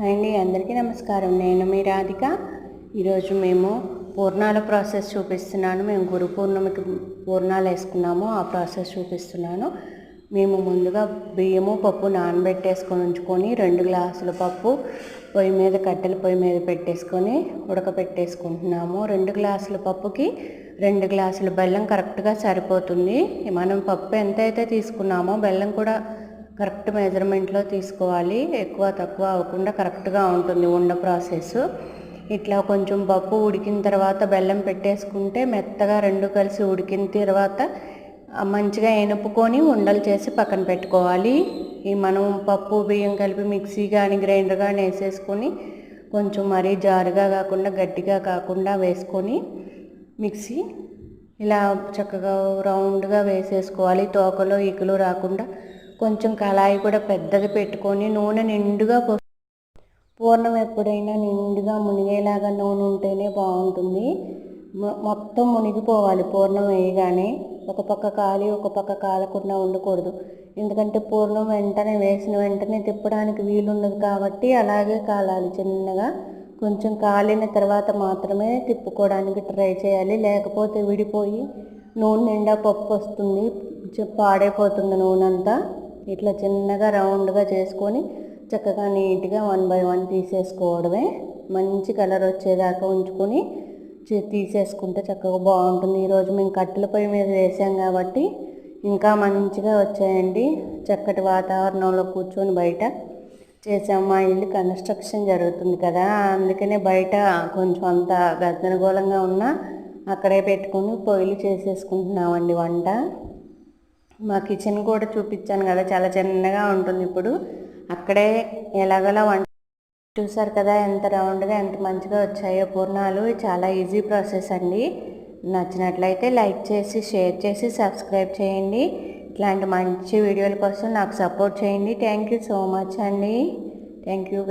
Hi అండి అందరికీ నమస్కారం. నేను మీ రాధిక. ఈరోజు మేము పూర్ణాల ప్రాసెస్ చూపిస్తున్నాను. మేము గురు పూర్ణమికి పూర్ణాలు వేసుకున్నాము. ఆ ప్రాసెస్ చూపిస్తున్నాను. మేము ముందుగా బియ్యము పప్పు నానబెట్టేసుకొని ఉంచుకొని రెండు గ్లాసుల పప్పు పొయ్యి మీద కట్టెల పొయ్యి మీద పెట్టేసుకొని ఉడకపెట్టేసుకుంటున్నాము. రెండు గ్లాసుల పప్పుకి రెండు గ్లాసుల బెల్లం కరెక్ట్గా సరిపోతుంది. మనం పప్పు ఎంత అయితే తీసుకున్నామో బెల్లం కూడా కరెక్ట్ మెజర్మెంట్లో తీసుకోవాలి. ఎక్కువ తక్కువ అవ్వకుండా కరెక్ట్గా ఉంటుంది ఉండ ప్రాసెస్. ఇట్లా కొంచెం పప్పు ఉడికిన తర్వాత బెల్లం పెట్టేసుకుంటే మెత్తగా రెండు కలిసి ఉడికిన తర్వాత మంచిగా ఎనుపుకొని ఉండలు చేసి పక్కన పెట్టుకోవాలి. ఈ మనం పప్పు బియ్యం కలిపి మిక్సీ కానీ గ్రైండర్ కానీ వేసేసుకొని కొంచెం మరీ జారుగా కాకుండా గట్టిగా కాకుండా వేసుకొని మిక్సీ ఇలా చక్కగా రౌండ్గా వేసేసుకోవాలి. తోకలో ఈకలు రాకుండా కొంచెం కళాయి కూడా పెద్దది పెట్టుకొని నూనె నిండుగా పూర్ణం ఎప్పుడైనా నిండుగా మునిగేలాగా నూనె ఉంటేనే బాగుంటుంది. మొత్తం మునిగిపోవాలి పూర్ణం వేయగానే. ఒక పక్క కాలి ఒక పక్క కాలకుండా ఉండకూడదు. ఎందుకంటే పూర్ణం వెంటనే వేసిన వెంటనే తిప్పడానికి వీలుండదు కాబట్టి అలాగే కాలాలి చిన్నగా. కొంచెం కాలిన తర్వాత మాత్రమే తిప్పుకోవడానికి ట్రై చేయాలి. లేకపోతే విడిపోయి నూనె నిండా పప్పు వస్తుంది పాడైపోతుంది నూనె అంతా ఇట్లా చిన్నగా రౌండ్గా చేసుకొని చక్కగా నీట్గా వన్ బై వన్ తీసేసుకోవడమే. మంచి కలర్ వచ్చేదాకా ఉంచుకొని తీసేసుకుంటే చక్కగా బాగుంటుంది. ఈరోజు మేము కట్టెల పొయ్యి మీద వేసాం కాబట్టి ఇంకా మంచిగా వచ్చాయండి. చక్కటి వాతావరణంలో కూర్చొని బయట చేసాం. మా ఇల్లు కన్స్ట్రక్షన్ జరుగుతుంది కదా అందుకనే బయట కొంచెం అంత గందరగోళంగా ఉన్నా అక్కడే పెట్టుకొని పొయ్యిలు చేసేసుకుంటున్నామండి వంట. మా కిచెన్ కూడా చూపించాను కదా చాలా చిన్నగా ఉంటుంది ఇప్పుడు. అక్కడే ఎలాగలా వంట చూసారు కదా ఎంత రౌండ్గా ఎంత మంచిగా వచ్చాయో పూర్ణాలు. చాలా ఈజీ ప్రాసెస్ అండి. నచ్చినట్లయితే లైక్ చేసి షేర్ చేసి సబ్స్క్రైబ్ చేయండి. ఇట్లాంటి మంచి వీడియోల కోసం నాకు సపోర్ట్ చేయండి. థ్యాంక్ యూ సో మచ్ అండి. Thank you